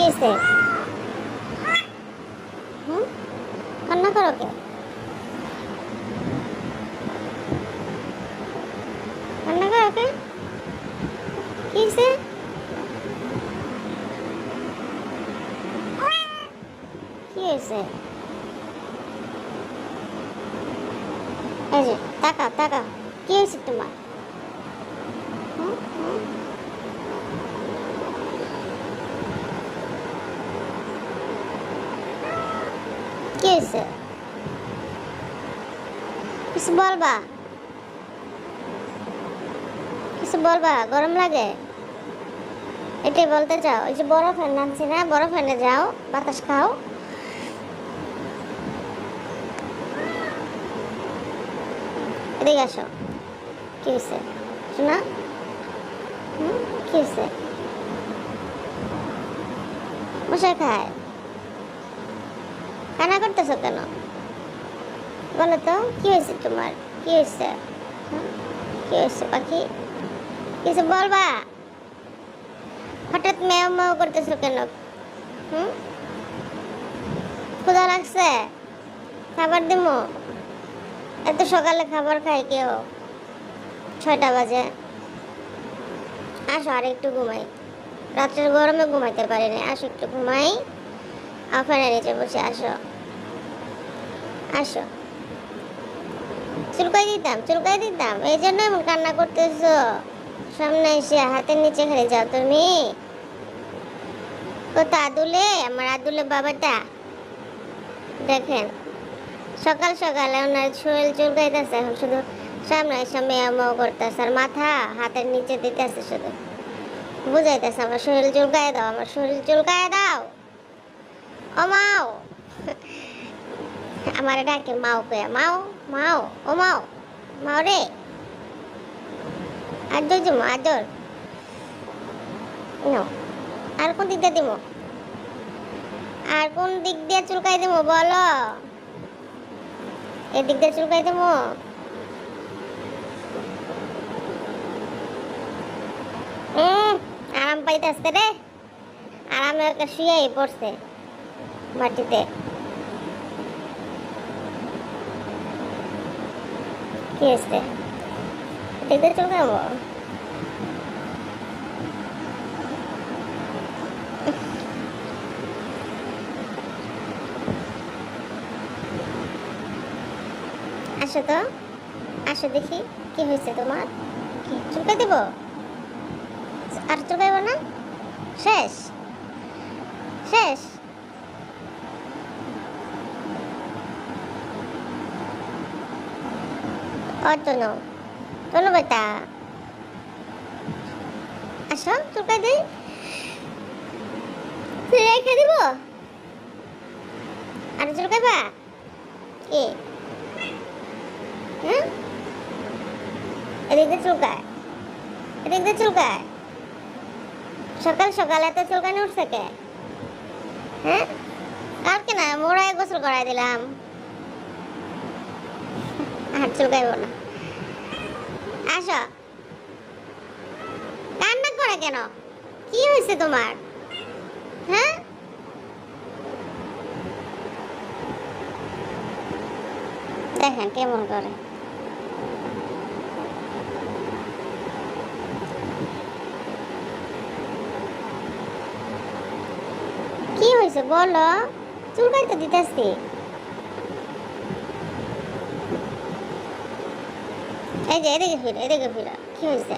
কি হয়েছে হুম কান্না করো কে কান্না করো কে কি হয়েছে কি হয়েছে এই যে তাকাও তাকাও কি হয়েছে তোমার হুম, হুম। কি কিছু বলবা? কিছু বলবা? গরম লাগে? এটাই বলতে চাও? এই যে এনে আনছি না? বরফ এনে যাও, বাতাস খাও। কি খায়। কান্না করতেছো কেন? বলো তো, কি হয়েছে তোমার? কি হয়েছে? কি হয়েছে, পাখি? কিছু বলবা। হঠাৎ মেও মেও করতেছো কেন? হুম? ক্ষুধা লাগছে? খাবার দিমু? এত সকালে খাবার খাই কেউ? ছয়টা বাজে। আসো আর একটু ঘুমাই। রাত্রের গরমে ঘুমাইতে পারি না আসো, একটু ঘুমাই। আফানের নিচে বসে আসো। আসো। চুলকাই দিতাম চুলকাই দিতাম। এই জন্য এমন কান্না করতেছো। সামনে এসে হাতের নিচে খেলে যাও তুমি। কত আদুলে, আমার আদুলে বাবাটা। দেখেন, সকাল সকালে ওনার শরীর চুলকাইতেছে, এখন শুধু সামনে এসে মেয়া মেয়া করতেছে, আর মাথা হাতের নিচে দিতেছে শুধু। বুঝাইতেছে, আমার শরীর চুলকায় দাও, আমার শরীর চুলকায় দাও। ও মাও আমার ডাকে, মাও কয়া, মাও মাও, ও মাও মাও রে। আদর দিব আদর আর কোন দিক দিয়ে দিব আর কোন দিক দিয়ে চুলকাই দিব বলো। এদিক দিয়ে চুলকাই দিব আরাম পাইতেছে রে। আরামে শুয়েই পড়ছে মাটিতে। কি হয়েছে দেখতে চুলকাবো আসো তো। আসো দেখি কি হয়েছে তোমার। কি চুলকাই দেব? আর চুলকাইব না? শেষ। শেষ। ও, তনু। তনু বেটা। আসো, চুলকাই দিই রেখে দিব? আর চুলকাইবা? কি? হ্যাঁ এদিক চুলকায়। এদিক চুলকায়। সকাল সকাল এত চুলকানি উঠছে কে? হ্যাঁ? কালকে না, মোড়ায় গোসল করাই দিলাম। আর চুলকাইব না। আসো। কান্না করে কেন? কি হয়েছে তোমার? হ্যাঁ? দেখেন কেমন করে। কি হয়েছে বলো? চুলকাইতে দিতেছি। এই যে এদিকে ফিরো এদিকে ফিরো কি হয়েছে